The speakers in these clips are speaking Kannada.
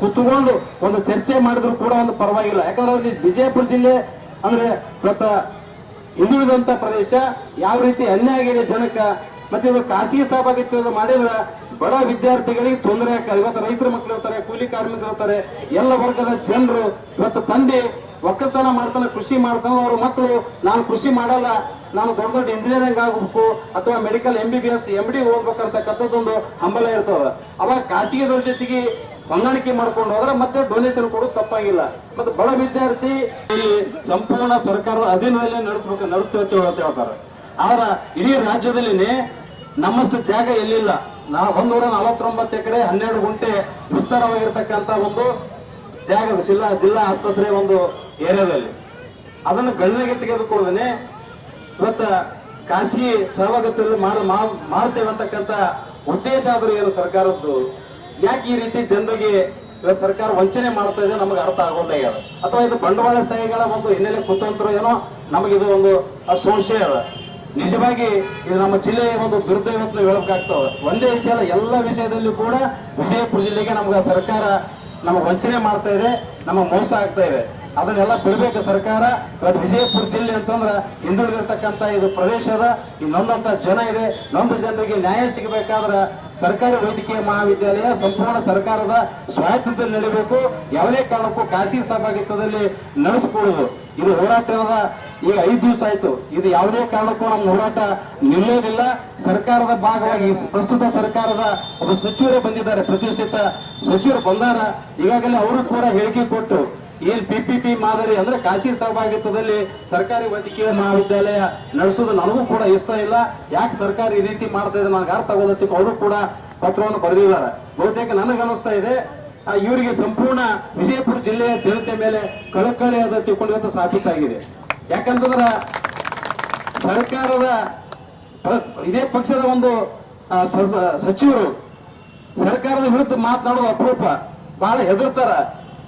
ಕುತ್ಕೊಂಡು ಒಂದು ಚರ್ಚೆ ಮಾಡಿದ್ರು ಕೂಡ ಒಂದು ಪರವಾಗಿಲ್ಲ. ಯಾಕಂದ್ರೆ ಅಲ್ಲಿ ವಿಜಯಪುರ ಜಿಲ್ಲೆ ಅಂದ್ರೆ ಇವತ್ತ ಹಿಂದುಳಿದಂತ ಪ್ರದೇಶ, ಯಾವ ರೀತಿ ಅನ್ಯಾಯ ಆಗಿದೆ ಜನಕ್ಕ, ಮತ್ತೆ ಇದು ಖಾಸಗಿ ಸಹಭಾಗಿತ್ವ ಮಾಡಿದ್ರೆ ಬಡ ವಿದ್ಯಾರ್ಥಿಗಳಿಗೆ ತೊಂದರೆ ಆಗ್ತಾರೆ. ಇವತ್ತು ರೈತರ ಮಕ್ಕಳು ಇರ್ತಾರೆ, ಕೂಲಿ ಕಾರ್ಮಿಕರು ಇರ್ತಾರೆ, ಎಲ್ಲ ವರ್ಗದ ಜನರು ಇವತ್ತು ತಂದೆ ಒಕ್ಕಲ್ತನ ಮಾಡ್ತಾನೆ, ಕೃಷಿ ಮಾಡ್ತಾನೆ, ಅವ್ರ ಮಕ್ಕಳು, ನಾನು ಕೃಷಿ ಮಾಡಲ್ಲ, ನಾನು ದೊಡ್ಡ ದೊಡ್ಡ ಇಂಜಿನಿಯರಿಂಗ್ ಆಗಬೇಕು, ಅಥವಾ medical M B B S M D ಹೋಗ್ಬೇಕಂತಕ್ಕಂಥದ್ದೊಂದು ಹಂಬಲ ಇರ್ತದ. ಅವಾಗ ಖಾಸಗಿದವ್ರ ಜೊತೆಗೆ ಹೊಂದಾಣಿಕೆ ಮಾಡ್ಕೊಂಡು ಹೋದ್ರೆ ಮತ್ತೆ ಡೊನೇಷನ್ ಕೊಡೋದು ತಪ್ಪಾಗಿಲ್ಲ. ಮತ್ತೆ ಬಡ ವಿದ್ಯಾರ್ಥಿ ಸಂಪೂರ್ಣ ಸರ್ಕಾರದ ಅಧೀನದಲ್ಲೇ ನಡೆಸ್ಬೇಕು ನಡೆಸ್ತೇವೆ ಅಂತ ಹೇಳ್ತಾರೆ. ಆದ್ರ ಇಡೀ ರಾಜ್ಯದಲ್ಲಿ ನಮ್ಮಷ್ಟು ಜಾಗ ಎಲ್ಲಿಲ್ಲ. ನಾವು ಒಂದೂರ ನಲವತ್ತೊಂಬತ್ತು ಎಕರೆ ಹನ್ನೆರಡು ಗುಂಟೆ ವಿಸ್ತಾರವಾಗಿರ್ತಕ್ಕಂಥ ಒಂದು ಜಾಗ ಜಿಲ್ಲಾ ಜಿಲ್ಲಾ ಆಸ್ಪತ್ರೆ ಒಂದು ಏರಿಯಾದಲ್ಲಿ. ಅದನ್ನು ಗಣನೆಗೆ ತೆಗೆದುಕೊಳ್ಳದೇನೆ ಇವತ್ತ ಖಾಸಗಿ ಸಹಭಾಗಿತ್ವದಲ್ಲಿ ಮಾಡ್ತೇವೆ ಅಂತಕ್ಕಂಥ ಉದ್ದೇಶ ಆದರೂ ಏನು ಸರ್ಕಾರದ್ದು? ಯಾಕೆ ಈ ರೀತಿ ಜನರಿಗೆ ಸರ್ಕಾರ ವಂಚನೆ ಮಾಡ್ತಾ ಇದೆ ನಮಗೆ ಅರ್ಥ ಆಗೋಲ್ಲ ಆಗ್ಯದ ಅಥವಾ ಇದು ಬಂಡವಾಳ ಸಹಿಗಳ ಒಂದು ಹಿನ್ನೆಲೆ ಕುತಂತ್ರ ಏನೋ ನಮಗಿದು ಒಂದು ಸಂಶಯ ಅದ. ನಿಜವಾಗಿ ಇದು ನಮ್ಮ ಜಿಲ್ಲೆಯ ಒಂದು ದುರ್ದೈವತ್ನ ಹೇಳಬೇಕಾಗ್ತದೆ ಒಂದೇ ವಿಷಯ ಎಲ್ಲ ವಿಷಯದಲ್ಲೂ ಕೂಡ ವಿಜಯಪುರ ಜಿಲ್ಲೆಗೆ ನಮ್ಗೆ ಸರ್ಕಾರ ನಮಗೆ ವಂಚನೆ ಮಾಡ್ತಾ ಇದೆ, ನಮಗೆ ಮೋಸ ಆಗ್ತಾ ಇದೆ. ಅದನ್ನೆಲ್ಲ ಬಿಡಬೇಕು ಸರ್ಕಾರ. ಇವತ್ತು ವಿಜಯಪುರ ಜಿಲ್ಲೆ ಅಂತಂದ್ರೆ ಹಿಂದುಳಿದಿರ್ತಕ್ಕಂಥ ಇದು ಪ್ರದೇಶದ ಈ ಜನ ಇದೆ. ನೊಂದ ಜನರಿಗೆ ನ್ಯಾಯ ಸಿಗಬೇಕಾದ್ರೆ ಸರ್ಕಾರಿ ವೈದ್ಯಕೀಯ ಮಹಾವಿದ್ಯಾಲಯ ಸಂಪೂರ್ಣ ಸರ್ಕಾರದ ಸ್ವಾಯತ್ತದಲ್ಲಿ ನಡೀಬೇಕು ಯಾವುದೇ ಕಾರಣಕ್ಕೂ ಖಾಸಗಿ ಸಹಭಾಗಿತ್ವದಲ್ಲಿ ನಡೆಸ್ಕೊಡುದು ಇದು ಹೋರಾಟದ ಈ ಐದು ದಿವಸ ಆಯ್ತು. ಇದು ಯಾವುದೇ ಕಾರಣಕ್ಕೂ ನಮ್ಮ ಹೋರಾಟ ನಿಲ್ಲೋದಿಲ್ಲ. ಸರ್ಕಾರದ ಭಾಗವಾಗಿ ಪ್ರಸ್ತುತ ಸರ್ಕಾರದ ಒಬ್ಬ ಸಚಿವರೇ ಬಂದಿದ್ದಾರೆ, ಪ್ರತಿಷ್ಠಿತ ಸಚಿವರು ಬಂದಾರ. ಈಗಾಗಲೇ ಅವರು ಕೂಡ ಹೇಳಿಕೆ ಕೊಟ್ಟು ಏನ್ ಪಿಪಿಪಿ ಮಾದರಿ ಅಂದ್ರೆ ಖಾಸಗಿ ಸಹಭಾಗಿತ್ವದಲ್ಲಿ ಸರ್ಕಾರಿ ವೈದ್ಯಕೀಯ ಮಹಾವಿದ್ಯಾಲಯ ನಡೆಸೋದು ನನಗೂ ಕೂಡ ಇಷ್ಟ ಇಲ್ಲ. ಯಾಕೆ ಸರ್ಕಾರ ಈ ರೀತಿ ಮಾಡ್ತಾ ಇದೆ ನನಗೆ ಅರ್ಥ ಆಗೋದಕ್ಕೆ ಅವರು ಕೂಡ ಪತ್ರವನ್ನು ಬರೆದಿದ್ದಾರೆ. ಬಹುತೇಕ ನನಗೆ ಅನಿಸ್ತಾ ಇದೆ ಇವರಿಗೆ ಸಂಪೂರ್ಣ ವಿಜಯಪುರ ಜಿಲ್ಲೆಯ ಜನತೆ ಮೇಲೆ ಕಳಕಳಿ ಅದ ತಿಳ್ಕೊಂಡಿರುವಂತ ಸಾಬೀತಾಗಿದೆ. ಯಾಕಂತಂದ್ರ ಸರ್ಕಾರದ ಇದೇ ಪಕ್ಷದ ಒಂದು ಸಚಿವರು ಸರ್ಕಾರದ ವಿರುದ್ಧ ಮಾತನಾಡೋದು ಅಪರೂಪ. ಬಹಳ ಹೆದರ್ತಾರ.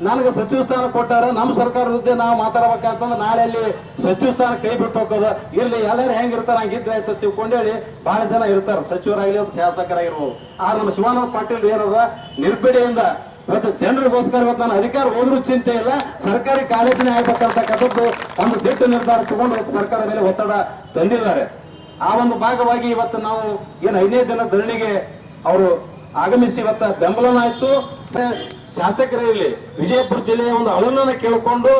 ನನಗೆ ಸಚಿವ ಸ್ಥಾನ ಕೊಟ್ಟಾರ, ನಮ್ಮ ಸರ್ಕಾರ ಹುದ್ದೆ ನಾವು ಮಾತಾಡ್ಬೇಕಂತಂದ್ರೆ ನಾಳೆ ಅಲ್ಲಿ ಸಚಿವ ಸ್ಥಾನ ಕೈ ಬಿಟ್ಟು ಹೋಗೋದು. ಇರ್ಲಿ, ಎಲ್ಲರೂ ಹೆಂಗಿರ್ತಾರೆ, ಹಂಗಿದ್ರೆ ಆಯ್ತು ತಿಳ್ಕೊಂಡೇಳಿ ಬಹಳ ಜನ ಇರ್ತಾರೆ. ಸಚಿವರಾಗಲಿ ಒಂದು ಶಾಸಕರಾಗಿರ್ಬೋದು. ಆದ್ರೆ ನಮ್ಮ ಶಿವಾನಂದ ಪಾಟೀಲ್ ಏನದ? ನಿರ್ಬಿಡೆಯಿಂದ ಇವತ್ತು ಜನರಿಗೋಸ್ಕರ ಇವತ್ತು ನಾನು ಅಧಿಕಾರ ಹೋದ್ರೂ ಚಿಂತೆ ಇಲ್ಲ. ಸರ್ಕಾರಿ ಕಾಲೇಜಿನೇ ಆಗ್ಬೇಕಂತಕ್ಕಂಥದ್ದು ಒಂದು ದಿಟ್ಟ ನಿರ್ಧಾರ ತಗೊಂಡು ಸರ್ಕಾರ ಮೇಲೆ ಒತ್ತಡ ತಂದಿದ್ದಾರೆ. ಆ ಒಂದು ಭಾಗವಾಗಿ ಇವತ್ತು ನಾವು ಏನು ಐದನೇ ದಿನ ಧರಣಿಗೆ ಅವರು ಆಗಮಿಸಿ ಇವತ್ತ ಬೆಂಬಲನ ಶಾಸಕರೇ ಇಲ್ಲಿ ವಿಜಯಪುರ ಜಿಲ್ಲೆಯ ಒಂದು ಅಳುನನ್ನು ಕೇಳಿಕೊಂಡು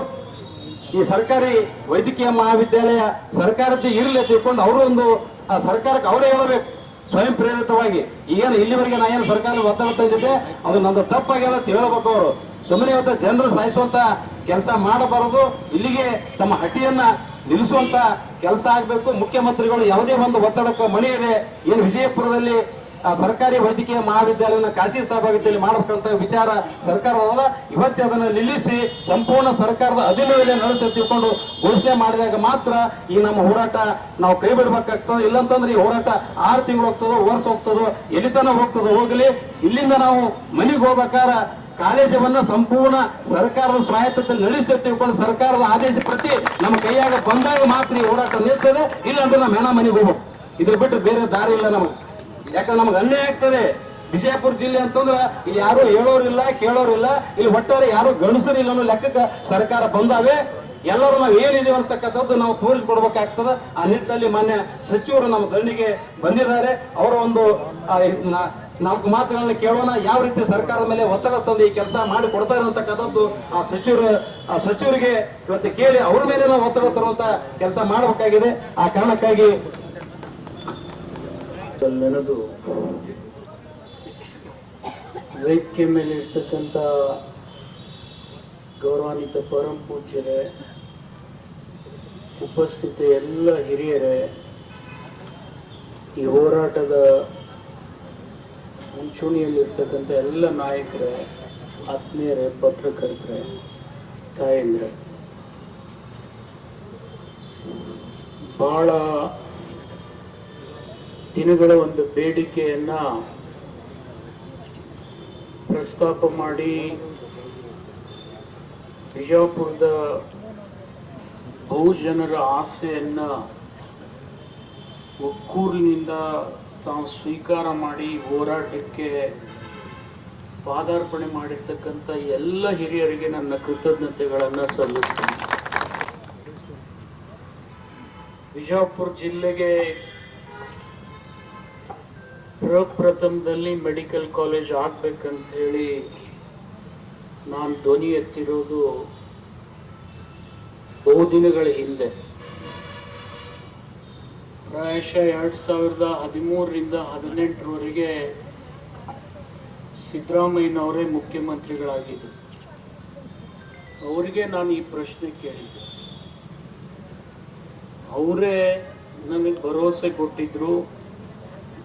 ಈ ಸರ್ಕಾರಿ ವೈದ್ಯಕೀಯ ಮಹಾವಿದ್ಯಾಲಯ ಸರ್ಕಾರದ್ದು ಇರಲಿ ತಿಳ್ಕೊಂಡು ಅವರು ಒಂದು, ಆ ಸರ್ಕಾರಕ್ಕೆ ಅವರೇ ಹೇಳಬೇಕು, ಸ್ವಯಂ ಪ್ರೇರಿತವಾಗಿ. ಈಗೇನು ಇಲ್ಲಿವರೆಗೆ ನಾ ಏನು ಸರ್ಕಾರ ಒತ್ತಡ ಜೊತೆ ಅದು ನಂದು ತಪ್ಪಾಗ್ಯದ ಅಂತ ಹೇಳ್ಬೇಕು ಅವರು. ಸುಮ್ಮನೆ ಇವತ್ತು ಜನರು ಸಾಯಿಸುವಂತ ಕೆಲಸ ಮಾಡಬಾರದು, ಇಲ್ಲಿಗೆ ತಮ್ಮ ಹಟ್ಟಿಯನ್ನ ನಿಲ್ಲಿಸುವಂತ ಕೆಲಸ ಆಗ್ಬೇಕು. ಮುಖ್ಯಮಂತ್ರಿಗಳು ಯಾವುದೇ ಒಂದು ಒತ್ತಡಕ್ಕೂ ಮಣಿ ಇದೆ ಏನು ವಿಜಯಪುರದಲ್ಲಿ ಸರ್ಕಾರಿ ವೈದ್ಯಕೀಯ ಮಹಾವಿದ್ಯಾಲಯನ ಖಾಸಗಿ ಸಹಭಾಗಿತ್ವದಲ್ಲಿ ಮಾಡಬೇಕಂತ ವಿಚಾರ ಸರ್ಕಾರ ಇವತ್ತೇ ಅದನ್ನು ನಿಲ್ಲಿಸಿ ಸಂಪೂರ್ಣ ಸರ್ಕಾರದ ಅಧೀನದಲ್ಲಿ ನಡೆಸಿ ತಿಳ್ಕೊಂಡು ಘೋಷಣೆ ಮಾಡಿದಾಗ ಮಾತ್ರ ಈ ನಮ್ಮ ಹೋರಾಟ ನಾವು ಕೈ ಬಿಡ್ಬೇಕಾಗ್ತದೆ ಇಲ್ಲಂತಂದ್ರೆ ಈ ಹೋರಾಟ ಆರು ತಿಂಗಳು ಹೋಗ್ತದೋ, ವರ್ಷ ಹೋಗ್ತದೋ ಎಲ್ಲಿತನ ಹೋಗ್ತದೋ ಹೋಗಲಿ. ಇಲ್ಲಿಂದ ನಾವು ಮನೆಗೆ ಹೋಗ್ಬೇಕಾರ ಕಾಲೇಜವನ್ನ ಸಂಪೂರ್ಣ ಸರ್ಕಾರದ ಸ್ವಾಯತ್ತತೆ ನಡೆಸ್ತೇವೆ ತಿಳ್ಕೊಂಡು ಸರ್ಕಾರದ ಆದೇಶ ಪ್ರತಿ ನಮ್ಮ ಕೈಯಾಗ ಬಂದಾಗ ಮಾತ್ರ ಈ ಹೋರಾಟ ನಿಲ್ತದೆ ಇಲ್ಲಾಂದ್ರೆ ನಾವು ಹೆಣ ಮನೆಗೆ ಹೋಗ್ಬೇಕು. ಇದ್ರ ಬಿಟ್ಟು ಬೇರೆ ದಾರಿ ಇಲ್ಲ ನಮಗೆ. ಯಾಕಂದ್ರೆ ನಮ್ಗೆ ಅನ್ಯಾಯ ಆಗ್ತದೆ. ವಿಜಯಪುರ ಜಿಲ್ಲೆ ಅಂತಂದ್ರ ಇಲ್ಲಿ ಯಾರು ಹೇಳೋರಿಲ್ಲ, ಕೇಳೋರಿಲ್ಲ. ಇಲ್ಲಿ ಒಟ್ಟಾರೆ ಯಾರು ಗಣಸರಿಲ್ಲ ಅನ್ನೋ ಲೆಕ್ಕಕ್ಕೆ ಸರ್ಕಾರ ಬಂದಾವೆ. ಎಲ್ಲರೂ ನಾವು ಏನಿದೀವಿ ಅಂತಕ್ಕಂಥದ್ದು ನಾವು ತೋರಿಸ್ಕೊಡ್ಬೇಕಾಗ್ತದೆ. ಆ ನಿಟ್ಟಿನಲ್ಲಿ ಮಾನ್ಯ ಸಚಿವರು ನಮ್ಮ ಧರಣಿಗೆ ಬಂದಿದ್ದಾರೆ. ಅವರ ಒಂದು ನಾಲ್ಕು ಮಾತುಗಳನ್ನ ಕೇಳೋಣ. ಯಾವ ರೀತಿ ಸರ್ಕಾರದ ಮೇಲೆ ಒತ್ತಡ ತಂದು ಈ ಕೆಲಸ ಮಾಡಿ ಕೊಡ್ತಾರೆ ಅಂತಕ್ಕಂಥದ್ದು ಆ ಸಚಿವರು, ಆ ಸಚಿವರಿಗೆ ಇವತ್ತು ಕೇಳಿ ಅವ್ರ ಮೇಲೆ ನಾವು ಒತ್ತಡ ತರುವಂತ ಕೆಲಸ ಮಾಡಬೇಕಾಗಿದೆ. ಆ ಕಾರಣಕ್ಕಾಗಿ ನೆನೆದು ವೇದಿಕೆ ಮೇಲೆ ಇರ್ತಕ್ಕಂಥ ಗೌರವಾನ್ವಿತ ಪರಂ ಪೂಜ್ಯರೇ, ಉಪಸ್ಥಿತ ಎಲ್ಲ ಹಿರಿಯರೇ, ಈ ಹೋರಾಟದ ಮುಂಚೂಣಿಯಲ್ಲಿರ್ತಕ್ಕಂಥ ಎಲ್ಲ ನಾಯಕರೇ, ಆತ್ಮೀಯರೇ, ಪತ್ರಕರ್ತರೇ, ತಾಯಂದ್ರೆ ಬಹಳ ದಿನಗಳ ಒಂದು ಬೇಡಿಕೆಯನ್ನು ಪ್ರಸ್ತಾಪ ಮಾಡಿ ಬಿಜಾಪುರದ ಬಹುಜನರ ಆಸೆಯನ್ನು ಒಕ್ಕೂರಿನಿಂದ ತಾವು ಸ್ವೀಕಾರ ಮಾಡಿ ಹೋರಾಟಕ್ಕೆ ಪಾದಾರ್ಪಣೆ ಮಾಡಿರ್ತಕ್ಕಂಥ ಎಲ್ಲ ಹಿರಿಯರಿಗೆ ನನ್ನ ಕೃತಜ್ಞತೆಗಳನ್ನು ಸಲ್ಲಿಸ್ತೇನೆ. ಬಿಜಾಪುರ ಜಿಲ್ಲೆಗೆ ಪ್ರಪ್ರಥಮದಲ್ಲಿ ಮೆಡಿಕಲ್ ಕಾಲೇಜ್ ಆಗ್ಬೇಕಂತ ಹೇಳಿ ನಾನು ಧ್ವನಿ ಎತ್ತಿರೋದು ಬಹುದಿನಗಳ ಹಿಂದೆ. ಪ್ರಾಯಶಃ ಎರಡು ಸಾವಿರದ ಹದಿಮೂರರಿಂದ ಹದಿನೆಂಟರವರೆಗೆ ಸಿದ್ದರಾಮಯ್ಯನವರೇ ಮುಖ್ಯಮಂತ್ರಿಗಳಾಗಿದ್ದರು ಅವರಿಗೆ ನಾನು ಈ ಪ್ರಶ್ನೆ ಕೇಳಿದ್ದೆ. ಅವರೇ ನನಗೆ ಭರವಸೆ ಕೊಟ್ಟಿದ್ರು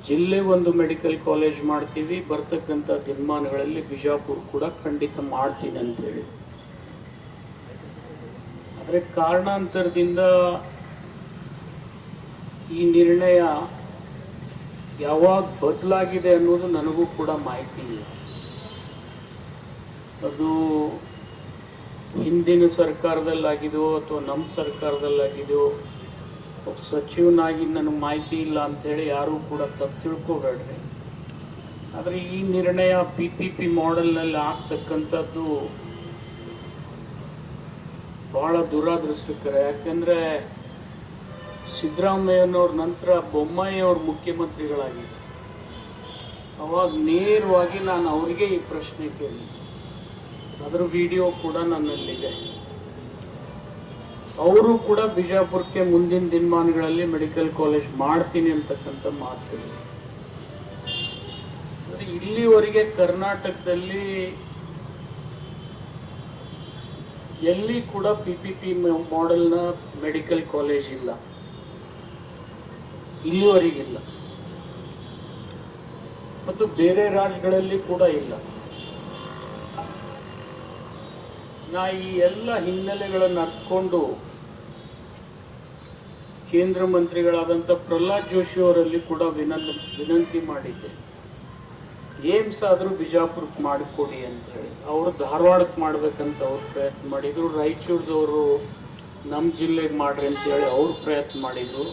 ಜಿಲ್ಲೆ ಒಂದು ಮೆಡಿಕಲ್ ಕಾಲೇಜ್ ಮಾಡ್ತೀವಿ, ಬರ್ತಕ್ಕಂಥ ದಿನಮಾನಗಳಲ್ಲಿ ಬಿಜಾಪುರ ಕೂಡ ಖಂಡಿತ ಮಾಡ್ತೀನಿ ಅಂತೇಳಿ ಆದರೆ ಕಾರಣಾಂತರದಿಂದ ಈ ನಿರ್ಣಯ ಯಾವಾಗ ಬದಲಾಗಿದೆ ಅನ್ನೋದು ನನಗೂ ಕೂಡ ಮಾಹಿತಿ ಇಲ್ಲ. ಅದು ಹಿಂದಿನ ಸರ್ಕಾರದಲ್ಲಾಗಿದೆಯೋ ಅಥವಾ ನಮ್ಮ ಸರ್ಕಾರದಲ್ಲಾಗಿದೆಯೋ ಒಬ್ಬ ಸಚಿವನಾಗಿ ನನಗೆ ಮಾಹಿತಿ ಇಲ್ಲ ಅಂಥೇಳಿ ಯಾರೂ ಕೂಡ ತಪ್ಪು ತಿಳ್ಕೊಬೇಡ್ರಿ. ಆದರೆ ಈ ನಿರ್ಣಯ ಪಿ ಪಿ ಪಿ ಮಾಡೆಲ್ನಲ್ಲಿ ಆಗ್ತಕ್ಕಂಥದ್ದು ಬಹಳ ದುರಾದೃಷ್ಟಕರ. ಯಾಕೆಂದರೆ ಸಿದ್ದರಾಮಯ್ಯನವ್ರ ನಂತರ ಬೊಮ್ಮಾಯಿ ಅವ್ರ ಮುಖ್ಯಮಂತ್ರಿಗಳಾಗಿದ್ದರು. ಅವಾಗ ನೇರವಾಗಿ ನಾನು ಅವರಿಗೆ ಈ ಪ್ರಶ್ನೆ ಕೇಳಿದ್ದೆ. ಅದರ ವಿಡಿಯೋ ಕೂಡ ನನ್ನಲ್ಲಿದೆ. ಅವರು ಕೂಡ ಬಿಜಾಪುರಕ್ಕೆ ಮುಂದಿನ ದಿನಮಾನಗಳಲ್ಲಿ ಮೆಡಿಕಲ್ ಕಾಲೇಜ್ ಮಾಡ್ತೀನಿ ಅಂತಕ್ಕಂಥ ಮಾತು. ಇಲ್ಲಿವರೆಗೆ ಕರ್ನಾಟಕದಲ್ಲಿ ಎಲ್ಲಿ ಕೂಡ ಪಿ ಪಿ ಪಿ ಮಾಡೆಲ್ನ ಮೆಡಿಕಲ್ ಕಾಲೇಜ್ ಇಲ್ಲ. ಇಲ್ಲಿವರೆಗಿಲ್ಲ. ಮತ್ತು ಬೇರೆ ರಾಜ್ಯಗಳಲ್ಲಿ ಕೂಡ ಇಲ್ಲ. ನಾ ಈ ಎಲ್ಲ ಹಿನ್ನೆಲೆಗಳನ್ನು ಅರ್ಕೊಂಡು ಕೇಂದ್ರ ಮಂತ್ರಿಗಳಾದಂಥ ಪ್ರಹ್ಲಾದ್ ಜೋಶಿ ಅವರಲ್ಲಿ ಕೂಡ ವಿನಂತ ವಿನಂತಿ ಮಾಡಿದ್ದೆ. ಏಮ್ಸ್ ಆದರೂ ಬಿಜಾಪುರಕ್ಕೆ ಮಾಡಿಕೊಡಿ ಅಂತ ಹೇಳಿ ಅವರು ಧಾರವಾಡಕ್ಕೆ ಮಾಡ್ಬೇಕಂತ ಅವ್ರು ಪ್ರಯತ್ನ ಮಾಡಿದರು. ರಾಯಚೂರ್ದವರು ನಮ್ಮ ಜಿಲ್ಲೆಗೆ ಮಾಡ್ರಿ ಅಂತೇಳಿ ಅವ್ರು ಪ್ರಯತ್ನ ಮಾಡಿದರು.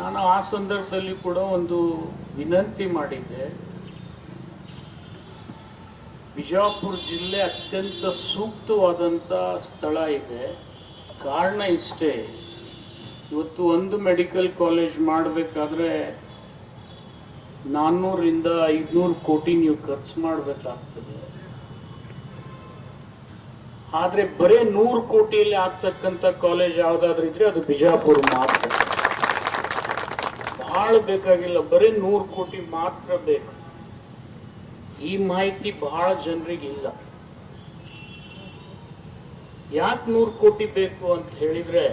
ನಾನು ಆ ಸಂದರ್ಭದಲ್ಲಿ ಕೂಡ ಒಂದು ವಿನಂತಿ ಮಾಡಿದ್ದೆ. ಬಿಜಾಪುರ ಜಿಲ್ಲೆ ಅತ್ಯಂತ ಸೂಕ್ತವಾದಂಥ ಸ್ಥಳ ಇದೆ. ಕಾರಣ ಇಷ್ಟೇ, ಇವತ್ತು ಒಂದು ಮೆಡಿಕಲ್ ಕಾಲೇಜ್ ಮಾಡಬೇಕಾದ್ರೆ ನಾನ್ನೂರಿಂದ ಐದುನೂರು ಕೋಟಿ ನೀವು ಖರ್ಚು ಮಾಡಬೇಕಾಗ್ತದೆ. ಆದರೆ ಬರೇ ನೂರು ಕೋಟಿಯಲ್ಲಿ ಆಗ್ತಕ್ಕಂಥ ಕಾಲೇಜ್ ಯಾವುದಾದ್ರೂ ಇದ್ರೆ ಅದು ಬಿಜಾಪುರ ಮಾತ್ರ. ಬಹಳ ಬೇಕಾಗಿಲ್ಲ, ಬರೀ ನೂರು ಕೋಟಿ ಮಾತ್ರ ಬೇಕು. ಈ ಮಾಹಿತಿ ಬಹಳ ಜನರಿಗೆ ಇಲ್ಲ. ಯಾಕೆ ನೂರು ಕೋಟಿ ಬೇಕು ಅಂತ ಹೇಳಿದ್ರೆ,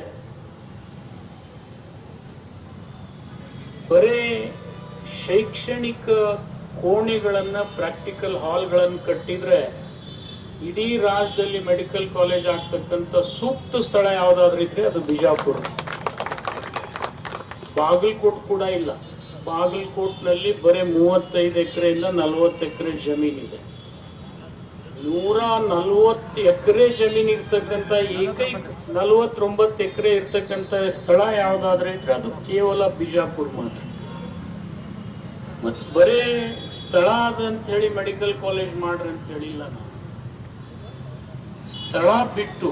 ಬರೇ ಶೈಕ್ಷಣಿಕ ಕೋಣೆಗಳನ್ನ ಪ್ರಾಕ್ಟಿಕಲ್ ಹಾಲ್ಗಳನ್ನು ಕಟ್ಟಿದ್ರೆ, ಇಡೀ ರಾಜ್ಯದಲ್ಲಿ ಮೆಡಿಕಲ್ ಕಾಲೇಜ್ ಆಗ್ತಕ್ಕಂಥ ಸೂಕ್ತ ಸ್ಥಳ ಯಾವ್ದಾದ್ರು ಇದ್ರೆ ಅದು ಬಿಜಾಪುರ. ಬಾಗಲಕೋಟ್ ಕೂಡ ಇಲ್ಲ. ಬಾಗಲಕೋಟ್ನಲ್ಲಿ ಬರೀ ಮೂವತ್ತೈದು ಎಕರೆಯಿಂದ ನಲವತ್ತು ಎಕರೆ ಜಮೀನಿದೆ ನೂರ ನಲವತ್ತು ಎಕರೆ ಜಮೀನು ಇರ್ತಕ್ಕಂಥ ಏಕೈಕ ನಲವತ್ತೊಂಬತ್ತು ಎಕರೆ ಇರ್ತಕ್ಕಂಥ ಸ್ಥಳ ಯಾವುದಾದ್ರೆ ಇದ್ರೆ ಅದು ಕೇವಲ ಬಿಜಾಪುರ್ ಮಾತ್ರ. ಮತ್ ಬರೇ ಸ್ಥಳ ಅಂತ ಹೇಳಿ ಮೆಡಿಕಲ್ ಕಾಲೇಜ್ ಮಾಡ್ರಿ ಅಂತ ಹೇಳಿಲ್ಲ ನಾನು ಸ್ಥಳ ಬಿಟ್ಟು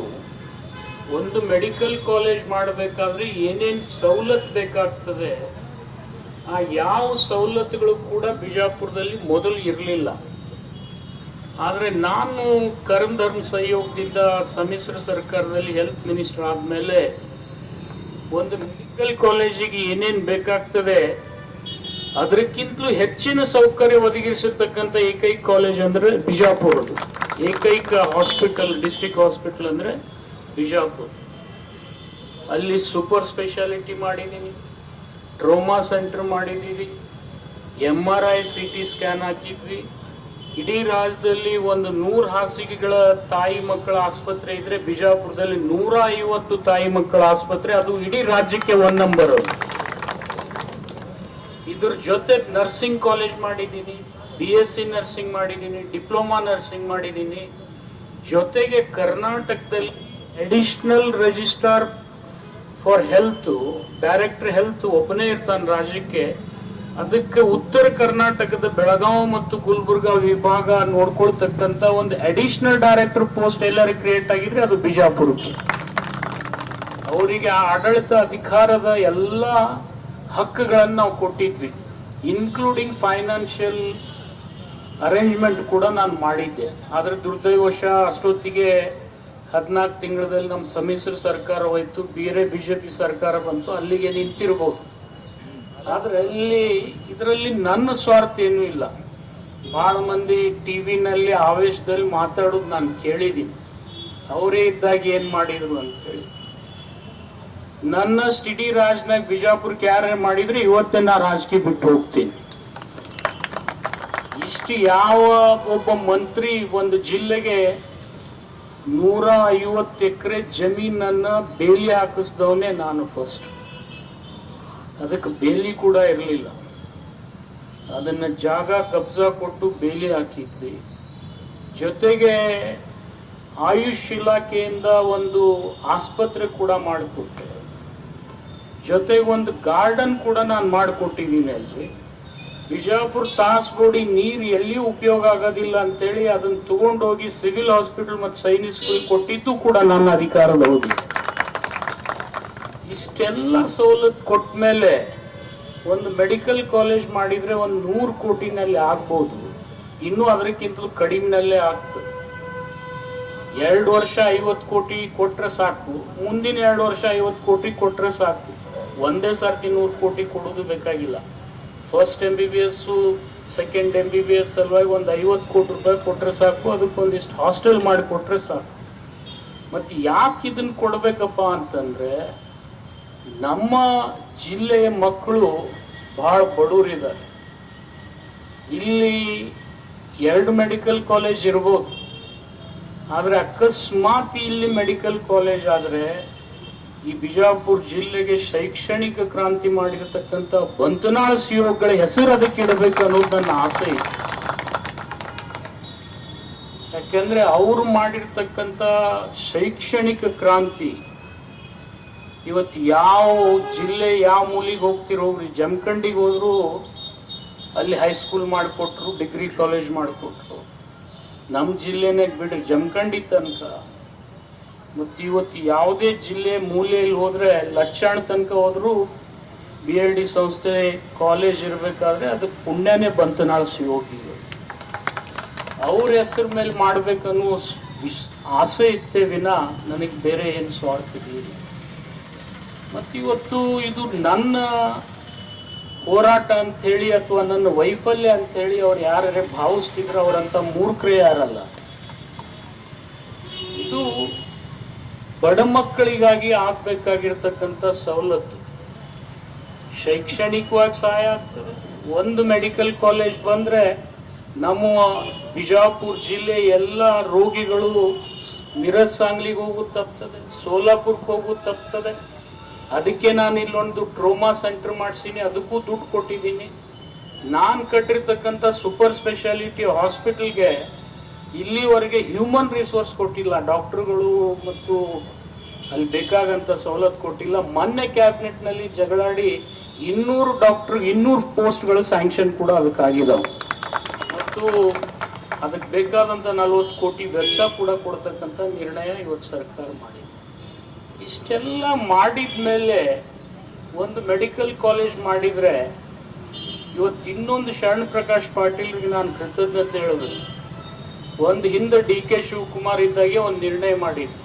ಒಂದು ಮೆಡಿಕಲ್ ಕಾಲೇಜ್ ಮಾಡಬೇಕಾದ್ರೆ ಏನೇನು ಸವಲತ್ತು ಬೇಕಾಗ್ತದೆ ಆ ಯಾವ ಸವಲತ್ತುಗಳು ಕೂಡ ಬಿಜಾಪುರದಲ್ಲಿ ಮೊದಲು ಇರಲಿಲ್ಲ. ಆದರೆ ನಾನು ಕರ್ಮ ಧರ್ಮ ಸಹಯೋಗದಿಂದ ಸಮ್ಮಿಶ್ರ ಸರ್ಕಾರದಲ್ಲಿ ಹೆಲ್ತ್ ಮಿನಿಸ್ಟರ್ ಆದಮೇಲೆ ಒಂದು ಮೆಡಿಕಲ್ ಕಾಲೇಜಿಗೆ ಏನೇನು ಬೇಕಾಗ್ತದೆ, ಅದಕ್ಕಿಂತಲೂ ಹೆಚ್ಚಿನ ಸೌಕರ್ಯ ಒದಗಿಸಿರ್ತಕ್ಕಂಥ ಏಕೈಕ ಕಾಲೇಜ್ ಅಂದರೆ ಬಿಜಾಪುರದು ಏಕೈಕ ಹಾಸ್ಪಿಟಲ್ ಡಿಸ್ಟಿಕ್ ಹಾಸ್ಪಿಟಲ್ ಅಂದರೆ ಬಿಜಾಪುರ. ಅಲ್ಲಿ ಸೂಪರ್ ಸ್ಪೆಷಾಲಿಟಿ ಮಾಡಿದ್ದೀನಿ ಟ್ರೋಮಾ ಸೆಂಟರ್ ಮಾಡಿದ್ದೀವಿ. M R I C T scan ಹಾಕಿದ್ವಿ. ಇಡೀ ರಾಜ್ಯದಲ್ಲಿ ಒಂದು ನೂರು ಹಾಸಿಗೆಗಳ ತಾಯಿ ಮಕ್ಕಳ ಆಸ್ಪತ್ರೆ ಇದ್ರೆ ಬಿಜಾಪುರದಲ್ಲಿ ನೂರ ಐವತ್ತು ತಾಯಿ ಮಕ್ಕಳ ಆಸ್ಪತ್ರೆ, ಅದು ಇಡೀ ರಾಜ್ಯಕ್ಕೆ ಒನ್ ನಂಬರ್ ಇದ್ರ ಜೊತೆ ನರ್ಸಿಂಗ್ ಕಾಲೇಜ್ ಮಾಡಿದ್ದೀನಿ ಬಿ ಎಸ್ ಸಿ ನರ್ಸಿಂಗ್ ಮಾಡಿದ್ದೀನಿ ಡಿಪ್ಲೊಮಾ ನರ್ಸಿಂಗ್ ಮಾಡಿದ್ದೀನಿ. ಜೊತೆಗೆ ಕರ್ನಾಟಕದಲ್ಲಿ additional registrar for health director health ಒಬ್ಬನೇ ಇರ್ತಾನೆ ರಾಜ್ಯಕ್ಕೆ. ಅದಕ್ಕೆ ಉತ್ತರ ಕರ್ನಾಟಕದ ಬೆಳಗಾವಿ ಮತ್ತು ಗುಲ್ಬರ್ಗ ವಿಭಾಗ ನೋಡ್ಕೊಳ್ತಕ್ಕಂತ ಒಂದು ಅಡಿಷನಲ್ ಡೈರೆಕ್ಟರ್ ಪೋಸ್ಟ್ ಎಲ್ಲರೂ ಕ್ರಿಯೇಟ್ ಆಗಿದ್ರೆ ಅದು ಬಿಜಾಪುರಕ್ಕೆ. ಅವರಿಗೆ ಆ ಆಡಳಿತ ಅಧಿಕಾರದ ಎಲ್ಲ ಹಕ್ಕುಗಳನ್ನು ನಾವು ಕೊಟ್ಟಿದ್ವಿ. ಇನ್ಕ್ಲೂಡಿಂಗ್ ಫೈನಾನ್ಷಿಯಲ್ ಅರೇಂಜ್ಮೆಂಟ್ ಕೂಡ ನಾನು ಮಾಡಿದ್ದೆ. ಆದ್ರೆ ದುರ್ದೈವಶ ಅಷ್ಟೊತ್ತಿಗೆ ಹದಿನಾಲ್ಕು ತಿಂಗಳಲ್ಲಿ ನಮ್ಮ ಸಮ್ಮಿಶ್ರ ಸರ್ಕಾರ ಹೋಯ್ತು, ಬೇರೆ ಬಿಜೆಪಿ ಸರ್ಕಾರ ಬಂತು, ಅಲ್ಲಿಗೆ ನಿಂತಿರ್ಬೋದು. ಆದರೆ ಅಲ್ಲಿ ಇದರಲ್ಲಿ ನನ್ನ ಸ್ವಾರ್ಥ ಏನೂ ಇಲ್ಲ. ಬಹಳ ಮಂದಿ ಟಿವಿನಲ್ಲಿ ಆವೇಶದಲ್ಲಿ ಮಾತಾಡೋದು ನಾನು ಕೇಳಿದ್ದೀನಿ. ಅವರೇ ಇದ್ದಾಗ ಏನು ಮಾಡಿದ್ರು ಅಂತ ಹೇಳಿ. ಸ್ಟಿಡಿ ರಾಜ್ನಾಗ ಬಿಜಾಪುರಕ್ಕೆ ಯಾರೇ ಮಾಡಿದ್ರೆ ಇವತ್ತೇ ನಾ ರಾಜಕೀಯ ಬಿಟ್ಟು ಹೋಗ್ತೀನಿ. ಇಷ್ಟು ಯಾವ ಒಬ್ಬ ಮಂತ್ರಿ ಒಂದು ಜಿಲ್ಲೆಗೆ ನೂರ ಐವತ್ತು ಎಕರೆ ಜಮೀನನ್ನ ಬೇಲಿ ಹಾಕಿಸ್ದವನೇ ನಾನು ಫಸ್ಟ್ ಅದಕ್ಕೆ ಬೇಲಿ ಕೂಡ ಇರಲಿಲ್ಲ. ಅದನ್ನ ಜಾಗ ಕಬ್ಜಾ ಕೊಟ್ಟು ಬೇಲಿ ಹಾಕಿದ್ವಿ. ಜೊತೆಗೆ ಆಯುಷ್ ಇಲಾಖೆಯಿಂದ ಒಂದು ಆಸ್ಪತ್ರೆ ಕೂಡ ಮಾಡಿಕೊಟ್ಟೆ. ಜೊತೆಗೆ ಒಂದು ಗಾರ್ಡನ್ ಕೂಡ ನಾನು ಮಾಡಿಕೊಟ್ಟಿದ್ದೀನಿ ಅಲ್ಲಿ. ಬಿಜಾಪುರ ತಾಸ್ಬೋಡಿ ನೀರು ಎಲ್ಲಿ ಉಪಯೋಗ ಆಗೋದಿಲ್ಲ ಅಂತೇಳಿ ಅದನ್ನ ತಗೊಂಡೋಗಿ ಸಿವಿಲ್ ಹಾಸ್ಪಿಟಲ್ ಮತ್ತು ಸೈನಿಕ್ ಕೊಟ್ಟಿದ್ದು ಕೂಡ ನನ್ನ ಅಧಿಕಾರದ ಹೋಗಿ. ಇಷ್ಟೆಲ್ಲ ಸವಲತ್ತು ಕೊಟ್ಟ ಮೇಲೆ ಒಂದು ಮೆಡಿಕಲ್ ಕಾಲೇಜ್ ಮಾಡಿದ್ರೆ ಒಂದು ನೂರು ಕೋಟಿನಲ್ಲಿ ಆಗ್ಬೋದು. ಇನ್ನೂ ಅದಕ್ಕಿಂತಲೂ ಕಡಿಮೆನಲ್ಲೇ ಆಗ್ತದೆ. ಎರಡು ವರ್ಷ ಐವತ್ತು ಕೋಟಿ ಕೊಟ್ರೆ ಸಾಕು. ಮುಂದಿನ ಎರಡು ವರ್ಷ ಐವತ್ತು ಕೋಟಿ ಕೊಟ್ರೆ ಸಾಕು. ಒಂದೇ ಸರ್ತಿ ನೂರು ಕೋಟಿ ಕೊಡೋದು ಬೇಕಾಗಿಲ್ಲ. First M B B S second M B B S ಸಲುವಾಗಿ ಒಂದು ಐವತ್ತು ಕೋಟಿ ರೂಪಾಯಿ ಕೊಟ್ಟರೆ ಸಾಕು, ಅದಕ್ಕೊಂದಿಷ್ಟು ಹಾಸ್ಟೆಲ್ ಮಾಡಿ ಕೊಟ್ಟರೆ ಸಾಕು. ಮತ್ತೆ ಯಾಕೆ ಇದನ್ನು ಕೊಡಬೇಕಪ್ಪ ಅಂತಂದ್ರೆ, ನಮ್ಮ ಜಿಲ್ಲೆಯ ಮಕ್ಕಳು ಬಹಳ ಬಡವರಿದ್ದಾರೆ ಇಲ್ಲಿ ಎರಡು ಮೆಡಿಕಲ್ ಕಾಲೇಜ್ ಇರ್ಬೋದು. ಆದರೆ ಅಕಸ್ಮಾತ್ ಇಲ್ಲಿ ಮೆಡಿಕಲ್ ಕಾಲೇಜ್ ಆದ್ರೆ ಈ ಬಿಜಾಪುರ ಜಿಲ್ಲೆಗೆ ಶೈಕ್ಷಣಿಕ ಕ್ರಾಂತಿ ಮಾಡಿರತಕ್ಕಂತ ಬಂತನಾಳ ಸಿಒಗಳ ಹೆಸರು ಅದಕ್ಕೆ ಇಡಬೇಕು ಅನ್ನೋದು ನನ್ನ ಆಸೆ. ಇದೆ ಯಾಕೆಂದ್ರೆ ಅವರು ಮಾಡಿರ್ತಕ್ಕಂತ ಶೈಕ್ಷಣಿಕ ಕ್ರಾಂತಿ ಇವತ್ತು ಯಾವ ಜಿಲ್ಲೆ, ಯಾವ ಮೂಲಿಗೆ ಹೋಗ್ತಿರೋ ಹೋಗ್ರಿ ಜಮಖಂಡಿಗೆ ಹೋದ್ರು ಅಲ್ಲಿ ಹೈಸ್ಕೂಲ್ ಮಾಡಿಕೊಟ್ರು ಡಿಗ್ರಿ ಕಾಲೇಜ್ ಮಾಡಿಕೊಟ್ರು. ನಮ್ಮ ಜಿಲ್ಲೆನಾಗ ಬಿಡ್ರಿ ಜಮಖಂಡಿ ತನಕ. ಮತ್ತು ಇವತ್ತು ಯಾವುದೇ ಜಿಲ್ಲೆ ಮೂಲೆಯಲ್ಲಿ ಹೋದ್ರೆ ಲಕ್ಷಾಣ ತನಕ ಹೋದರೂ ಬಿ ಎಲ್ ಡಿ ಸಂಸ್ಥೆ ಕಾಲೇಜ್ ಇರಬೇಕಾದ್ರೆ ಅದು ಪುಣ್ಯನೇ ಬಂತು ನಾಳೆ ಅವ್ರ ಹೆಸರು ಮೇಲೆ ಮಾಡ್ಬೇಕನ್ನೋ ಆಸೆ ಇತ್ತೇ ವಿನ ನನಗೆ ಬೇರೆ ಏನು ಸ್ವಾರ್ಥ ಇರಲಿಲ್ಲ. ಮತ್ತು ಇವತ್ತು ಇದು ನನ್ನ ಹೋರಾಟ ಹೇಳಿ ಅಥವಾ ನನ್ನ ವೈಫಲ್ಯ ಅಂತ ಹೇಳಿ ಅವ್ರು ಯಾರೇ ಭಾವಿಸ್ತಿದ್ರು ಅವರಂತ ಮೂರ್ಖರೇ ಯಾರಲ್ಲ ಇದು ಬಡ ಮಕ್ಕಳಿಗಾಗಿ ಆಗ್ಬೇಕಾಗಿರ್ತಕ್ಕಂತ ಸವಲತ್ತು. ಶೈಕ್ಷಣಿಕವಾಗಿ ಸಹಾಯ ಆಗ್ತದೆ. ಒಂದು ಮೆಡಿಕಲ್ ಕಾಲೇಜ್ ಬಂದ್ರೆ ನಮ್ಮ ಬಿಜಾಪುರ ಜಿಲ್ಲೆ ಎಲ್ಲ ರೋಗಿಗಳು ಮಿರಜ್ ಸಾಂಗ್ಲಿಗೆ ಹೋಗೋದು ತಪ್ತದೆ ಸೋಲಾಪುರ್ಗೆ ಹೋಗೋದು ತಪ್ತದೆ. ಅದಕ್ಕೆ ನಾನು ಇಲ್ಲೊಂದು ಟ್ರೋಮಾ ಸೆಂಟರ್ ಮಾಡಿಸೀನಿ, ಅದಕ್ಕೂ ದುಡ್ಡು ಕೊಟ್ಟಿದ್ದೀನಿ. ನಾನು ಕಟ್ಟಿರ್ತಕ್ಕಂಥ ಸೂಪರ್ ಸ್ಪೆಷಾಲಿಟಿ ಹಾಸ್ಪಿಟಲ್ಗೆ ಇಲ್ಲಿವರೆಗೆ ಹ್ಯೂಮನ್ ರಿಸೋರ್ಸ್ ಕೊಟ್ಟಿಲ್ಲ. ಡಾಕ್ಟರ್ಗಳು ಮತ್ತು ಅಲ್ಲಿ ಬೇಕಾದಂತ ಸವಲತ್ತು ಕೊಟ್ಟಿಲ್ಲ. ಮೊನ್ನೆ ಕ್ಯಾಬಿನೆಟ್ನಲ್ಲಿ ಜಗಳಾಡಿ ಇನ್ನೂರು ಡಾಕ್ಟರ್ ಇನ್ನೂರು ಪೋಸ್ಟ್ಗಳು ಸ್ಯಾಂಕ್ಷನ್ ಕೂಡ ಅದಕ್ಕೆ ಅದಕ್ಕಾಗಿದ್ದಾವೆ ಮತ್ತು ಅದಕ್ಕೆ ಬೇಕಾದಂಥ ನಲ್ವತ್ತು ಕೋಟಿ ವೆಚ್ಚ ಕೂಡ ಕೊಡ್ತಕ್ಕಂಥ ನಿರ್ಣಯ ಇವತ್ತು ಸರ್ಕಾರ ಮಾಡಿದೆ. ಇಷ್ಟೆಲ್ಲ ಮಾಡಿದ ಮೇಲೆ ಒಂದು ಮೆಡಿಕಲ್ ಕಾಲೇಜ್ ಮಾಡಿದ್ರೆ ಇವತ್ತು ಇನ್ನೊಂದು ಶರಣ ಪ್ರಕಾಶ್ ಪಾಟೀಲ್ರಿಗೆ ನಾನು ಕೃತಜ್ಞತೆ ಹೇಳಿದ್ರು ಒಂದು ಹಿಂದೆ ಡಿ ಕೆ ಶಿವಕುಮಾರ್ ಇದ್ದಾಗೆ ಒಂದು ನಿರ್ಣಯ ಮಾಡಿದ್ರು.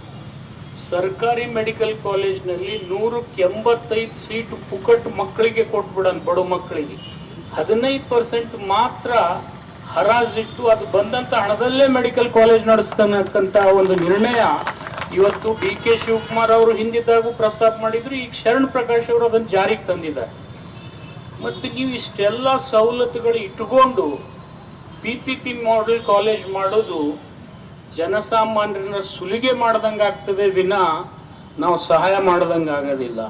ಸರ್ಕಾರಿ ಮೆಡಿಕಲ್ ಕಾಲೇಜ್ನಲ್ಲಿ ನೂರಕ್ಕೆ ಎಂಬತ್ತೈದು ಸೀಟ್ ಪುಕಟ್ ಮಕ್ಕಳಿಗೆ ಕೊಟ್ಬಿಡೋಣ ಬಡ ಮಕ್ಕಳಿಗೆ. ಹದಿನೈದು ಪರ್ಸೆಂಟ್ ಮಾತ್ರ ಹರಾಜಿಟ್ಟು ಅದು ಬಂದಂತ ಹಣದಲ್ಲೇ ಮೆಡಿಕಲ್ ಕಾಲೇಜ್ ನಡೆಸ್ತಕ್ಕಂತ ಒಂದು ನಿರ್ಣಯ ಇವತ್ತು ಡಿ ಕೆ ಶಿವಕುಮಾರ್ ಅವರು ಹಿಂದಿದ್ದಾಗೂ ಪ್ರಸ್ತಾಪ ಮಾಡಿದ್ರು. ಈಗ ಶರಣ್ ಪ್ರಕಾಶ್ ಅವರು ಅದನ್ನು ಜಾರಿಗೆ ತಂದಿದ್ದಾರೆ. ಮತ್ತು ನೀವು ಇಷ್ಟೆಲ್ಲ ಸವಲತ್ತುಗಳು ಇಟ್ಟುಕೊಂಡು P P P model college ಮಾಡೋದು ಜನಸಾಮಾನ್ಯರನ್ನ ಸುಲಿಗೆ ಮಾಡ್ದಂಗೆ ಆಗ್ತದೆ ವಿನ ನಾವು ಸಹಾಯ ಮಾಡ್ದಂಗೆ ಆಗೋದಿಲ್ಲ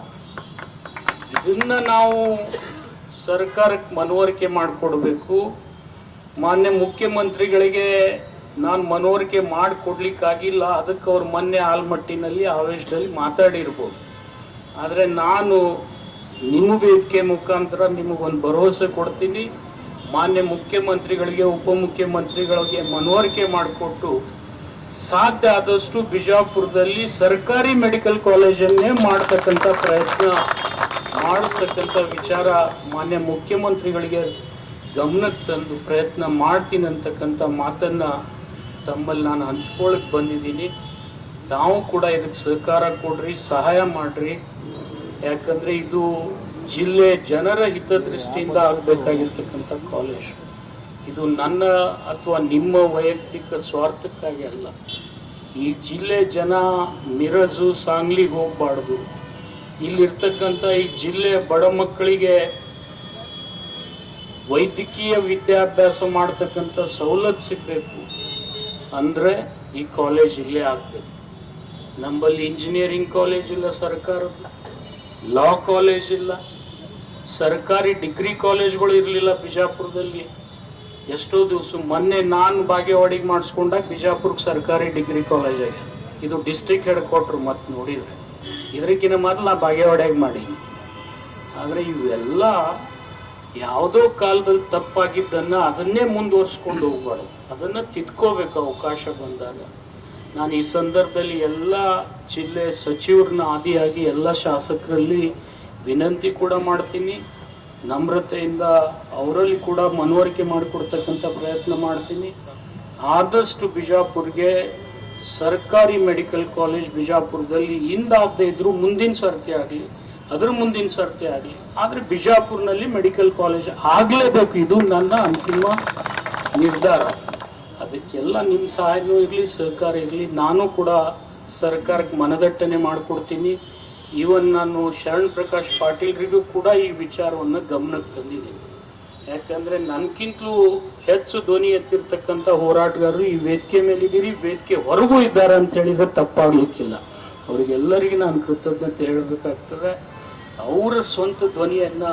ಇದನ್ನ ನಾವು ಸರ್ಕಾರಕ್ಕೆ ಮನವರಿಕೆ ಮಾಡಿಕೊಡ್ಬೇಕು. ಮಾನ್ಯ ಮುಖ್ಯಮಂತ್ರಿಗಳಿಗೆ ನಾನು ಮನವರಿಕೆ ಮಾಡಿಕೊಡ್ಲಿಕ್ಕಾಗಿಲ್ಲ. ಅದಕ್ಕೆ ಅವ್ರು ಮೊನ್ನೆ ಆಲ್ಮಟ್ಟಿನಲ್ಲಿ ಆವೇಶದಲ್ಲಿ ಮಾತಾಡಿರ್ಬೋದು. ಆದರೆ ನಾನು ನಿಮ್ಮ ವೇದಿಕೆ ಮುಖಾಂತರ ನಿಮಗೊಂದು ಭರವಸೆ ಕೊಡ್ತೀನಿ. ಮಾನ್ಯ ಮುಖ್ಯಮಂತ್ರಿಗಳಿಗೆ, ಉಪಮುಖ್ಯಮಂತ್ರಿಗಳಿಗೆ ಮನವರಿಕೆ ಮಾಡಿಕೊಟ್ಟು ಸಾಧ್ಯ ಆದಷ್ಟು ಬಿಜಾಪುರದಲ್ಲಿ ಸರ್ಕಾರಿ ಮೆಡಿಕಲ್ ಕಾಲೇಜನ್ನೇ ಮಾಡ್ತಕ್ಕಂಥ ಪ್ರಯತ್ನ ಮಾಡಿಸ್ತಕ್ಕಂಥ ವಿಚಾರ ಮಾನ್ಯ ಮುಖ್ಯಮಂತ್ರಿಗಳಿಗೆ ಗಮನಕ್ಕೆ ತಂದು ಪ್ರಯತ್ನ ಮಾಡ್ತೀನಿ ಅಂತಕ್ಕಂಥ ಮಾತನ್ನು ತಮ್ಮಲ್ಲಿ ನಾನು ಹಂಚ್ಕೊಳಕ್ ಬಂದಿದ್ದೀನಿ. ತಾವು ಕೂಡ ಇದಕ್ಕೆ ಸಹಕಾರ ಕೊಡ್ರಿ, ಸಹಾಯ ಮಾಡ್ರಿ. ಯಾಕಂದರೆ ಇದು ಜಿಲ್ಲೆ ಜನರ ಹಿತದೃಷ್ಟಿಯಿಂದ ಆಗಬೇಕಾಗಿರ್ತಕ್ಕಂಥ ಕಾಲೇಜ್. ಇದು ನನ್ನ ಅಥವಾ ನಿಮ್ಮ ವೈಯಕ್ತಿಕ ಸ್ವಾರ್ಥಕ್ಕಾಗಿ ಅಲ್ಲ. ಈ ಜಿಲ್ಲೆ ಜನ ಮಿರಜು ಸಾಂಗ್ಲಿಗೆ ಹೋಗ್ಬಾರ್ದು. ಇಲ್ಲಿರ್ತಕ್ಕಂಥ ಈ ಜಿಲ್ಲೆ ಬಡ ಮಕ್ಕಳಿಗೆ ವೈದ್ಯಕೀಯ ವಿದ್ಯಾಭ್ಯಾಸ ಮಾಡ್ತಕ್ಕಂಥ ಸವಲತ್ತು ಸಿಗಬೇಕು. ಅಂದರೆ ಈ ಕಾಲೇಜ್ ಇಲ್ಲೇ ಆಗ್ಬೇಕು ನಮ್ಮಲ್ಲಿ ಇಂಜಿನಿಯರಿಂಗ್ ಕಾಲೇಜ್ ಇಲ್ಲ ಸರ್ಕಾರದ ಲಾ ಕಾಲೇಜ್ ಇಲ್ಲ. ಸರ್ಕಾರಿ ಡಿಗ್ರಿ ಕಾಲೇಜ್ಗಳು ಇರಲಿಲ್ಲ ಬಿಜಾಪುರದಲ್ಲಿ. ಎಷ್ಟೋ ದಿವಸ ಮೊನ್ನೆ ನಾನು ಬಾಗೇವಾಡಿಗೆ ಮಾಡಿಸ್ಕೊಂಡಾಗ ಬಿಜಾಪುರಕ್ಕೆ ಸರ್ಕಾರಿ ಡಿಗ್ರಿ ಕಾಲೇಜ್ ಆಗಿದೆ ಇದು ಡಿಸ್ಟ್ರಿಕ್ಟ್ ಹೆಡ್ ಕ್ವಾರ್ಟರ್ ಮತ್ತೆ ನೋಡಿದರೆ. ಇದಕ್ಕಿಂತ ಮೊದಲು ನಾ ಬಾಗೇವಾಡಿಯಾಗ ಮಾಡೀನಿ. ಆದರೆ ಇವೆಲ್ಲ ಯಾವುದೋ ಕಾಲದಲ್ಲಿ ತಪ್ಪಾಗಿದ್ದನ್ನು ಅದನ್ನೇ ಮುಂದುವರ್ಸ್ಕೊಂಡು ಹೋಗ್ಬಾರ್ದು. ಅದನ್ನು ತಿದ್ಕೋಬೇಕು ಅವಕಾಶ ಬಂದಾಗ. ನಾನು ಈ ಸಂದರ್ಭದಲ್ಲಿ ಎಲ್ಲ ಜಿಲ್ಲೆ ಸಚಿವರನ್ನ ಆದಿಯಾಗಿ ಎಲ್ಲ ಶಾಸಕರಲ್ಲಿ ವಿನಂತಿ ಕೂಡ ಮಾಡ್ತೀನಿ. ನಮ್ರತೆಯಿಂದ ಅವರಲ್ಲಿ ಕೂಡ ಮನವರಿಕೆ ಮಾಡಿಕೊಡ್ತಕ್ಕಂಥ ಪ್ರಯತ್ನ ಮಾಡ್ತೀನಿ. ಆದಷ್ಟು ಬಿಜಾಪುರ್ಗೆ ಸರ್ಕಾರಿ ಮೆಡಿಕಲ್ ಕಾಲೇಜ್ ಬಿಜಾಪುರದಲ್ಲಿ ಹಿಂದಾಗದೆ ಇದ್ರೂ ಮುಂದಿನ ಸರ್ತಿ ಆಗಲಿ, ಅದ್ರ ಮುಂದಿನ ಸರ್ತಿ ಆಗಲಿ, ಆದರೆ ಬಿಜಾಪುರ್ನಲ್ಲಿ ಮೆಡಿಕಲ್ ಕಾಲೇಜ್ ಆಗಲೇಬೇಕು ಇದು ನನ್ನ ಅಂತಿಮ ನಿರ್ಧಾರ. ಅದಕ್ಕೆಲ್ಲ ನಿಮ್ಮ ಸಹಾಯನೂ ಇರಲಿ ಸಹಕಾರ ಇರಲಿ, ನಾನು ಕೂಡ ಸರ್ಕಾರಕ್ಕೆ ಮನದಟ್ಟಣೆ ಮಾಡಿಕೊಡ್ತೀನಿ. ಈವನ್ ನಾನು ಶರಣ್ ಪ್ರಕಾಶ್ ಪಾಟೀಲ್ರಿಗೂ ಕೂಡ ಈ ವಿಚಾರವನ್ನು ಗಮನಕ್ಕೆ ತಂದಿದ್ದೀನಿ. ಯಾಕಂದ್ರೆ ನನಗಿಂತಲೂ ಹೆಚ್ಚು ಧ್ವನಿ ಎತ್ತಿರ್ತಕ್ಕಂಥ ಹೋರಾಟಗಾರರು ಈ ವೇದಿಕೆ ಮೇಲಿದ್ದೀರಿ, ವೇದಿಕೆ ಹೊರಗೂ ಇದ್ದಾರೆ ಅಂತ ಹೇಳಿದ್ರೆ ತಪ್ಪಾಗ್ಲಿಕ್ಕಿಲ್ಲ. ಅವರಿಗೆಲ್ಲರಿಗೂ ನಾನು ಕೃತಜ್ಞತೆ ಹೇಳಬೇಕಾಗ್ತದೆ. ಅವರ ಸ್ವಂತ ಧ್ವನಿಯನ್ನ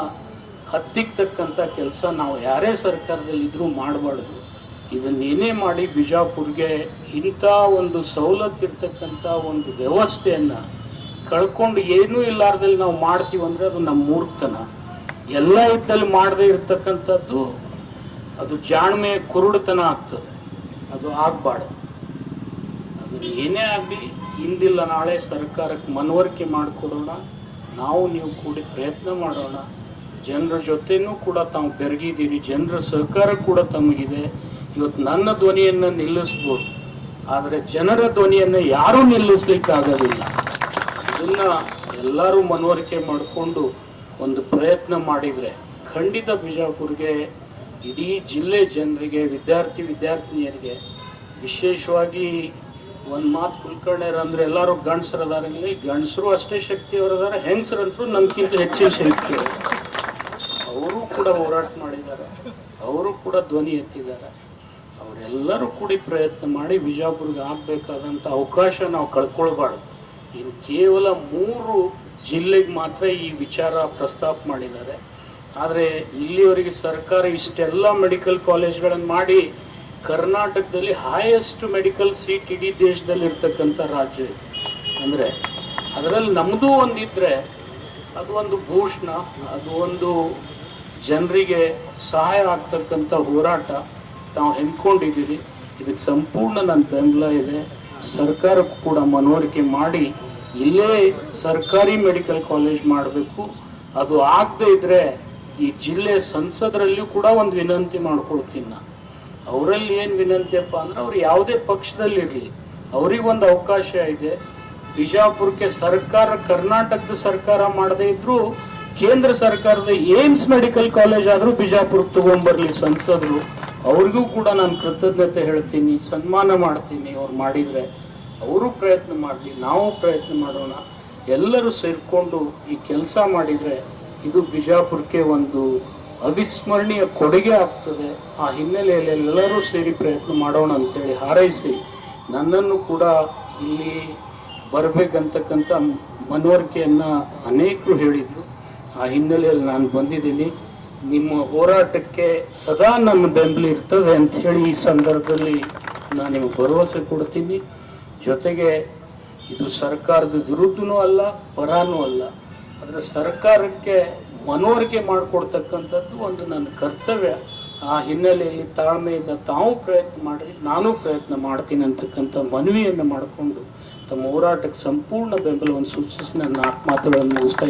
ಹತ್ತಿಕ್ತಕ್ಕಂಥ ಕೆಲಸ ನಾವು ಯಾರೇ ಸರ್ಕಾರದಲ್ಲಿದ್ದರೂ ಮಾಡಬಾರ್ದು. ಇದನ್ನೇನೇ ಮಾಡಿ ಬಿಜಾಪುರ್ಗೆ ಇಂಥ ಒಂದು ಸವಲತ್ತಿರ್ತಕ್ಕಂಥ ಒಂದು ವ್ಯವಸ್ಥೆಯನ್ನ ಕಳ್ಕೊಂಡು ಏನೂ ಇಲ್ಲಾರ್ದಲ್ಲಿ ನಾವು ಮಾಡ್ತೀವಿ ಅದು ನಮ್ಮ ಮೂರ್ಖತನ ಎಲ್ಲ ಇದ್ದಲ್ಲಿ ಮಾಡದೇ ಇರ್ತಕ್ಕಂಥದ್ದು ಅದು ಜಾಣ್ಮೆ ಕುರುಡುತನ ಆಗ್ತದೆ. ಅದು ಆಗ್ಬಾರ್ದು. ಅದು ಏನೇ ಆಗಲಿ ಹಿಂದಿಲ್ಲ ನಾಳೆ ಸರ್ಕಾರಕ್ಕೆ ಮನವರಿಕೆ ಮಾಡಿಕೊಡೋಣ. ನಾವು ನೀವು ಕೂಡಿ ಪ್ರಯತ್ನ ಮಾಡೋಣ. ಜನರ ಜೊತೆನೂ ಕೂಡ ತಾವು ಬೆರಗಿದ್ದೀರಿ. ಜನರ ಸಹಕಾರ ಕೂಡ ತಮಗಿದೆ. ಇವತ್ತು ನನ್ನ ಧ್ವನಿಯನ್ನು ನಿಲ್ಲಿಸ್ಬೋದು. ಆದರೆ ಜನರ ಧ್ವನಿಯನ್ನು ಯಾರೂ ನಿಲ್ಲಿಸ್ಲಿಕ್ಕೆ ಆಗೋದಿಲ್ಲ ಇದನ್ನ ಎಲ್ಲರೂ ಮನವರಿಕೆ ಮಾಡಿಕೊಂಡು ಒಂದು ಪ್ರಯತ್ನ ಮಾಡಿದರೆ ಖಂಡಿತ ಬಿಜಾಪುರ್ಗೆ, ಇಡೀ ಜಿಲ್ಲೆ ಜನರಿಗೆ, ವಿದ್ಯಾರ್ಥಿ ವಿದ್ಯಾರ್ಥಿನಿಯರಿಗೆ ವಿಶೇಷವಾಗಿ ಒಂದು ಮಾತು ಕುಲ್ಕರ್ಣಿಯರು ಅಂದರೆ ಎಲ್ಲರೂ ಗಂಡಸರು ಅದಾರಲ್ಲಿ ಗಂಡಸರು ಅಷ್ಟೇ ಶಕ್ತಿಯವರು ಅದಾರ ಹೆಂಗಸರಂತರೂ ನಮ್ಗಿಂತ ಹೆಚ್ಚಿನ ಶಕ್ತಿ ಅವರು. ಕೂಡ ಹೋರಾಟ ಮಾಡಿದ್ದಾರೆ, ಅವರು ಕೂಡ ಧ್ವನಿ ಎತ್ತಿದ್ದಾರೆ. ಅವರೆಲ್ಲರೂ ಕೂಡಿ ಪ್ರಯತ್ನ ಮಾಡಿ ಬಿಜಾಪುರ್ಗೆ ಆಗಬೇಕಾದಂಥ ಅವಕಾಶ ನಾವು ಕಳ್ಕೊಳ್ಬಾರ್ದು. ಇನ್ನು ಕೇವಲ ಮೂರು ಜಿಲ್ಲೆಗೆ ಮಾತ್ರ ಈ ವಿಚಾರ ಪ್ರಸ್ತಾಪ ಮಾಡಿದ್ದಾರೆ. ಆದರೆ ಇಲ್ಲಿವರೆಗೆ ಸರ್ಕಾರ ಇಷ್ಟೆಲ್ಲ ಮೆಡಿಕಲ್ ಕಾಲೇಜ್ಗಳನ್ನು ಮಾಡಿ ಕರ್ನಾಟಕದಲ್ಲಿ ಹೈಯೆಸ್ಟ್ ಮೆಡಿಕಲ್ ಸೀಟ್ ಇಡೀ ದೇಶದಲ್ಲಿ ಇರ್ತಕ್ಕಂಥ ರಾಜ್ಯ ಇದೆ. ಅಂದ್ರೆ ಅದರಲ್ಲಿ ನಮ್ಮದು ಒಂದಿದ್ರೆ ಅದು ಒಂದು ಭೂಷಣ, ಅದು ಒಂದು ಜನರಿಗೆ ಸಹಾಯ ಆಗ್ತಕ್ಕಂಥ ಹೋರಾಟ ತಾವು ಹೆಮ್ಕೊಂಡಿದ್ದೀರಿ ಇದಕ್ಕೆ ಸಂಪೂರ್ಣ ನನ್ನ ಬೆಂಬಲ ಇದೆ. ಸರ್ಕಾರಕ್ಕೂ ಕೂಡ ಮನವರಿಕೆ ಮಾಡಿ ಇಲ್ಲೇ ಸರ್ಕಾರಿ ಮೆಡಿಕಲ್ ಕಾಲೇಜ್ ಮಾಡಬೇಕು. ಅದು ಆಗದೆ ಇದ್ರೆ ಈ ಜಿಲ್ಲೆ ಸಂಸದರಲ್ಲಿಯೂ ಕೂಡ ಒಂದು ವಿನಂತಿ ಮಾಡ್ಕೊಳ್ತೀನಿ ನಾನು. ಅವರಲ್ಲಿ ಏನು ವಿನಂತಿಯಪ್ಪ ಅಂದ್ರೆ ಅವ್ರು ಯಾವುದೇ ಪಕ್ಷದಲ್ಲಿರಲಿ ಅವರಿಗೊಂದು ಅವಕಾಶ ಇದೆ. ಬಿಜಾಪುರಕ್ಕೆ ಸರ್ಕಾರ, ಕರ್ನಾಟಕದ ಸರ್ಕಾರ ಮಾಡದೇ ಇದ್ರು ಕೇಂದ್ರ ಸರ್ಕಾರದ ಏಮ್ಸ್ ಮೆಡಿಕಲ್ ಕಾಲೇಜ್ ಆದರೂ ಬಿಜಾಪುರಕ್ಕೆ ತಗೊಂಡ್ಬರ್ಲಿ ಸಂಸದರು. ಅವ್ರಿಗೂ ಕೂಡ ನಾನು ಕೃತಜ್ಞತೆ ಹೇಳ್ತೀನಿ, ಸನ್ಮಾನ ಮಾಡ್ತೀನಿ ಅವ್ರು ಮಾಡಿದ್ರೆ. ಅವರು ಪ್ರಯತ್ನ ಮಾಡಲಿ, ನಾವು ಪ್ರಯತ್ನ ಮಾಡೋಣ. ಎಲ್ಲರೂ ಸೇರಿಕೊಂಡು ಈ ಕೆಲಸ ಮಾಡಿದರೆ ಇದು ಬಿಜಾಪುರಕ್ಕೆ ಒಂದು ಅವಿಸ್ಮರಣೀಯ ಕೊಡುಗೆ ಆಗ್ತದೆ. ಆ ಹಿನ್ನೆಲೆಯಲ್ಲಿ ಎಲ್ಲರೂ ಸೇರಿ ಪ್ರಯತ್ನ ಮಾಡೋಣ ಅಂತೇಳಿ ಹಾರೈಸಿ, ನನ್ನನ್ನು ಕೂಡ ಇಲ್ಲಿ ಬರಬೇಕಂತಕ್ಕಂಥ ಮನವರಿಕೆಯನ್ನು ಅನೇಕರು ಹೇಳಿದರು. ಆ ಹಿನ್ನೆಲೆಯಲ್ಲಿ ನಾನು ಬಂದಿದ್ದೀನಿ. ನಿಮ್ಮ ಹೋರಾಟಕ್ಕೆ ಸದಾ ನನ್ನ ಬೆಂಬಲ ಇರ್ತದೆ ಅಂತ ಹೇಳಿ ಈ ಸಂದರ್ಭದಲ್ಲಿ ನಾನು ನಿಮಗೆ ಭರವಸೆ ಕೊಡ್ತೀನಿ. ಜೊತೆಗೆ ಇದು ಸರ್ಕಾರದ ವಿರುದ್ಧನೂ ಅಲ್ಲ, ಪರಾನೂ ಅಲ್ಲ. ಆದರೆ ಸರ್ಕಾರಕ್ಕೆ ಮನವರಿಕೆ ಮಾಡಿಕೊಡ್ತಕ್ಕಂಥದ್ದು ಒಂದು ನನ್ನ ಕರ್ತವ್ಯ. ಆ ಹಿನ್ನೆಲೆಯಲ್ಲಿ ತಾಳ್ಮೆಯಿಂದ ತಾವು ಪ್ರಯತ್ನ ಮಾಡಿ, ನಾನು ಪ್ರಯತ್ನ ಮಾಡ್ತೀನಿ ಅಂತಕ್ಕಂಥ ಮನವಿಯನ್ನು ಮಾಡಿಕೊಂಡು ತಮ್ಮ ಹೋರಾಟಕ್ಕೆ ಸಂಪೂರ್ಣ ಬೆಂಬಲವನ್ನು ಸೂಚಿಸಿ ನನ್ನ ಮಾತುಗಳನ್ನು ಮುಗಿಸ್ತಾ